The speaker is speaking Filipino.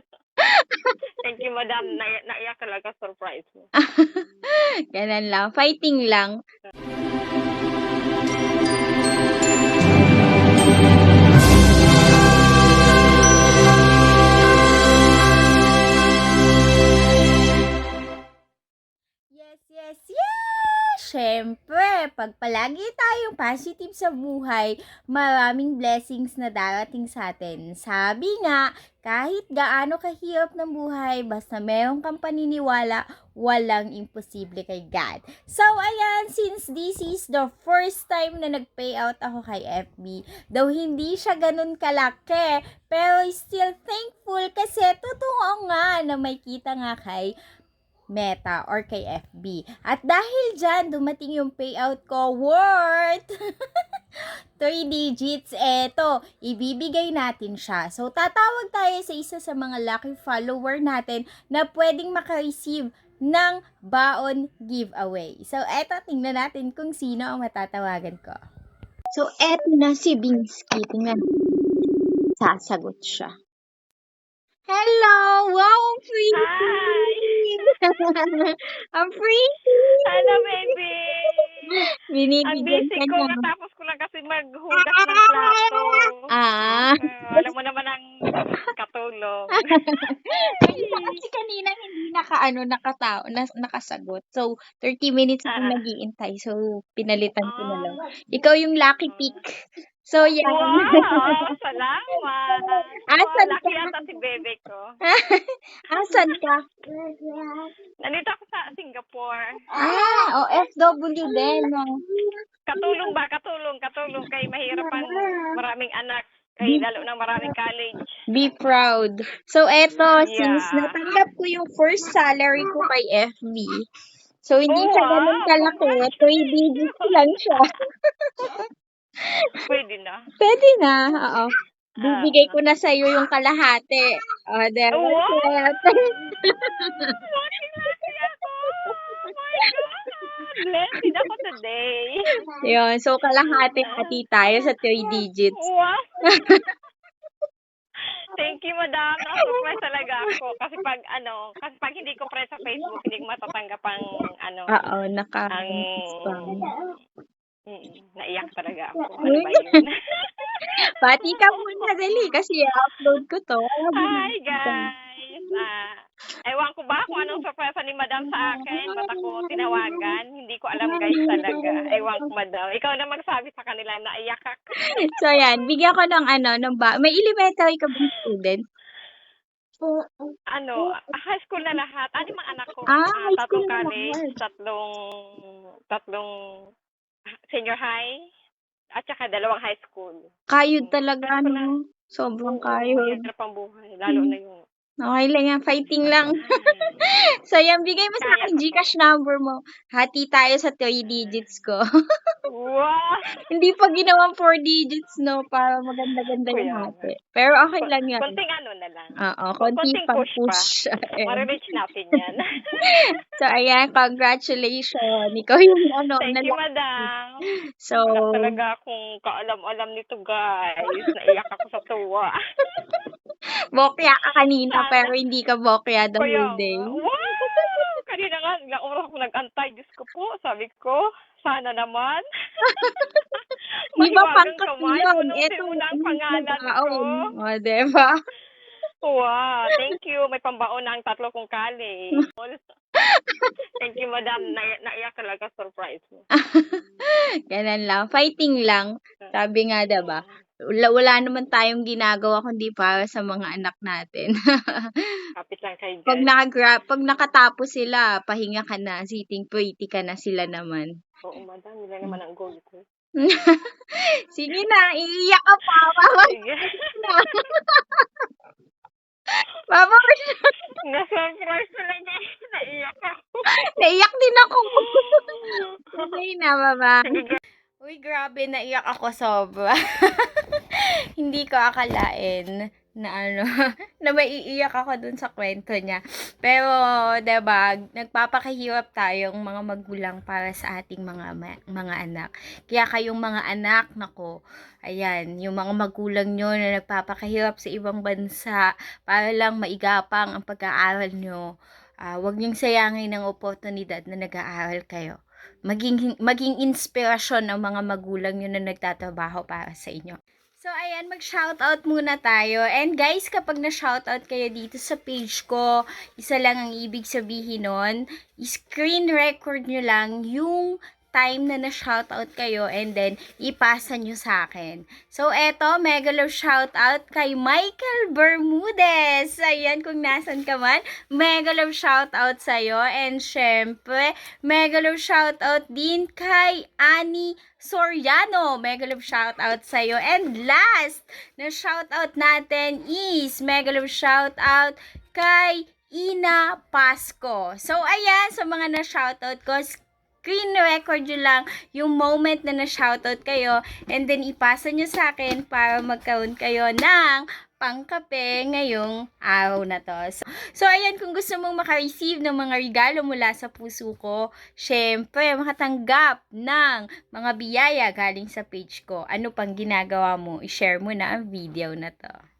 all. Thank you, madam. Na naiyak talaga surprise mo. Ganun lang. Fighting lang. Pag palagi tayong positive sa buhay, maraming blessings na darating sa atin. Sabi nga, kahit gaano kahirap ng buhay, basta meron kang paniniwala, walang imposible kay God. So, ayan, since this is the first time na nag-payout ako kay FB, though hindi siya ganun kalaki, pero still thankful kasi totoo nga na may kita nga kay Meta or kay FB. At dahil dyan, dumating yung payout ko worth 3 digits. Eto, ibibigay natin siya. So, tatawag tayo sa isa sa mga lucky follower natin na pwedeng makareceive ng baon giveaway. So, eto, tingnan natin kung sino ang matatawagan ko. So, eto na si Binsky. Tingnan. Sasagot siya. Hello! Wow, free! Hi! I'm free! Hello, baby! Ang Binibigyan busy ka ko. niya. Matapos ko lang kasi maghugas ng plato. Ah. Ah, alam mo naman ang katulong. Kasi kanina hindi naka, ano, nakatao, nas, nakasagot. So, 30 minutes ako Ah. nag-iintay. So, pinalitan ko na lang. Ikaw yung lucky pick. So, yan. Wow! Salamat! Asan Laki ka? yata si bebe ko. Asan ka? Nandito ako sa Singapore. Ah, OFW din. No? Katulong ba? Katulong, katulong. Kay mahirap ang maraming anak. Kay lalo na maraming college. Be proud. So, eto, since Yeah. natanggap ko yung first salary ko kay FB, so, hindi Oh, siya ganun kalaki. 3 digits lang siya. Pwede na. Pwede na, oo. Bibigay ko na sa'yo yung kalahati. Oh, there was ako! Oh my God! Blessed ako today. Yun, so kalahati hati tayo sa 3 digits. Wow! Thank you, madam. Na-surprise talaga ako. Kasi pag, ano, kasi pag hindi ko press sa Facebook, hindi ko matatanggap ang, ano, Oo, naka ang, naiyak talaga ako. Ano ba yun? Pati ka muna, dali, kasi upload ko to. Hi, guys! Ah, ewan ko ba kung anong surprise ni madam sa akin? Ba't ako tinawagan? Hindi ko alam, guys, talaga. Ewan ko, madam. Ikaw na magsabi sa kanila na iyak ako. So, yan, bigyan ko ng ano, ng ba, may elementary ka bang student? ano, high school na lahat. Ano mga anak ko? Ah, Ah, high tatlong school na college, tatlong, tatlong senior high, at saka dalawang high school. Kayod talaga, Ano ko na? no? Sobrang Oo, kayod. Hirap ang buhay. Lalo na yung... Okay lang yan, fighting lang. so, yan, bigay mo sa Kaya akin ko to. Gcash number mo. Hati tayo sa 3 digits ko. wow! Hindi pa ginawang 4 digits, no? Para maganda-ganda yung hati. Pero okay lang yan. Konting ano na lang. Oo, konti Konting pang push pa. push. Ayan. Marireach natin yan. So, ayan, congratulations. Ikaw yung ano, Thank you, madam. So, Wala talaga akong kaalam-alam nito, guys. Naiyak ako sa tuwa. Bokya ka kanina, Sana. pero hindi ka bokya the Kaya whole day. Wow! Kanina nga, ilang oras ako nag-antay. Diyos ko po, sabi ko, sana naman. Di ba pangkat yun? Ito, na ang ang pangalan ko. O, diba? Wow, thank you. May pambaon na ang tatlo kong kali. thank you, madam. Na- naiyak talaga surprise mo. Ganun lang. Fighting lang. Sabi nga, diba? Wala, wala naman tayong ginagawa kundi para sa mga anak natin. Kapit lang kay pag, God. nakagra pag nakatapos sila, pahinga ka na, sitting pretty ka na sila naman. Oo, madam. Nila naman ang goal ko. Sige na, iiyak ka pa. Mama, Sige. mama, Na-surprise talaga. Naiyak ako. naiyak din ako. okay na, mama. Sige, Uy, grabe, naiyak ako sobra. Hindi ko akalain na ano, na maiiyak ako dun sa kwento niya. Pero, ba, nagpapakahirap tayong mga magulang para sa ating mga mga anak. Kaya kayong mga anak, nako, ayan, yung mga magulang nyo na nagpapakahirap sa ibang bansa para lang maigapang ang pag-aaral nyo, ah, huwag niyong sayangin ang oportunidad na nag-aaral kayo. Maging, maging inspirasyon ang mga magulang nyo na nagtatrabaho para sa inyo. So, ayan, mag-shoutout muna tayo. And guys, kapag na-shoutout kayo dito sa page ko, isa lang ang ibig sabihin nun, screen record nyo lang yung time na na-shoutout kayo and then ipasa nyo sa akin. So, eto, mega love shoutout kay Michael Bermudez. Ayan, kung nasan ka man, mega love shoutout sa'yo. And syempre, mega love shoutout din kay Annie Soriano. Mega love shoutout sa'yo. And last, na shoutout natin is mega love shoutout kay Ina Pasco. So, ayan, sa mga na-shoutout ko, screen record nyo lang yung moment na na-shoutout kayo and then ipasa nyo sa akin para magkaroon kayo ng pangkape ngayong araw na to. So, so ayan, kung gusto mong makareceive ng mga regalo mula sa puso ko, syempre, makatanggap ng mga biyaya galing sa page ko. Ano pang ginagawa mo? I-share mo na ang video na to.